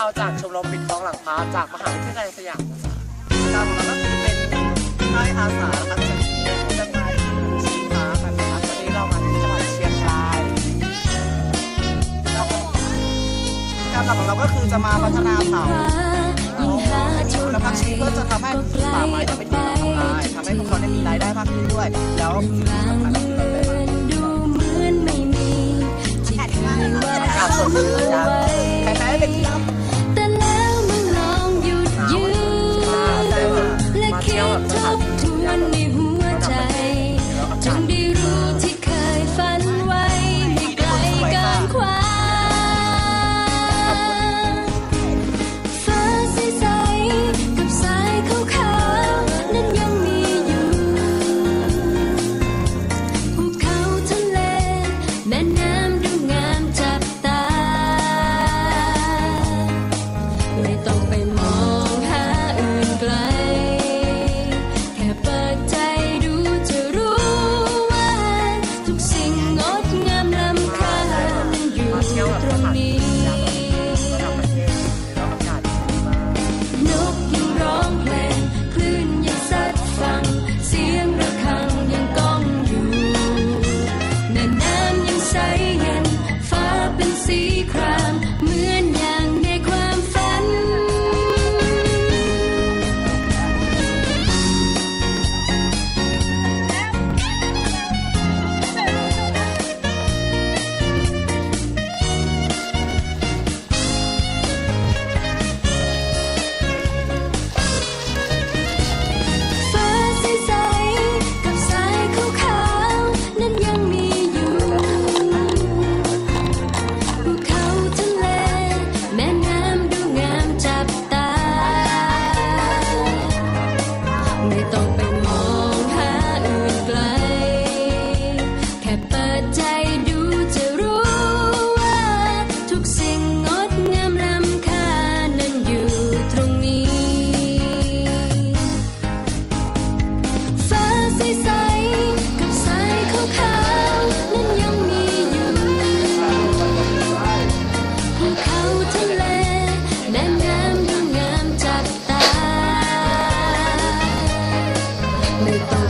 เราจากชมรมปิดท้องหลังพระจากมหาวิทยาลัยสยามนะคะการของเราก็คือเป็นน้อยอาสานะครับจากจังหวัดชีฟ้ากันนะครับวันนี้เรามาที่จังหวัดเชียงรายการหลักของเราก็คือจะมาพัฒนาเสาคุณภาพชีวิตเพื่อจะทำให้ป่าไม้เนี่ยเป็นที่ทำลายทำให้พวกเขาได้มีรายได้มากขึ้นด้วย แล้ว ต้องไปมองหาอื่นไกล แค่เปิดใจดูจะรู้ว่า ทุกสิ่งงดงามล้ำค่าอยู่ตรงนี้ ทะเลแม่น้ำดูงามจับตาไม่ต้อง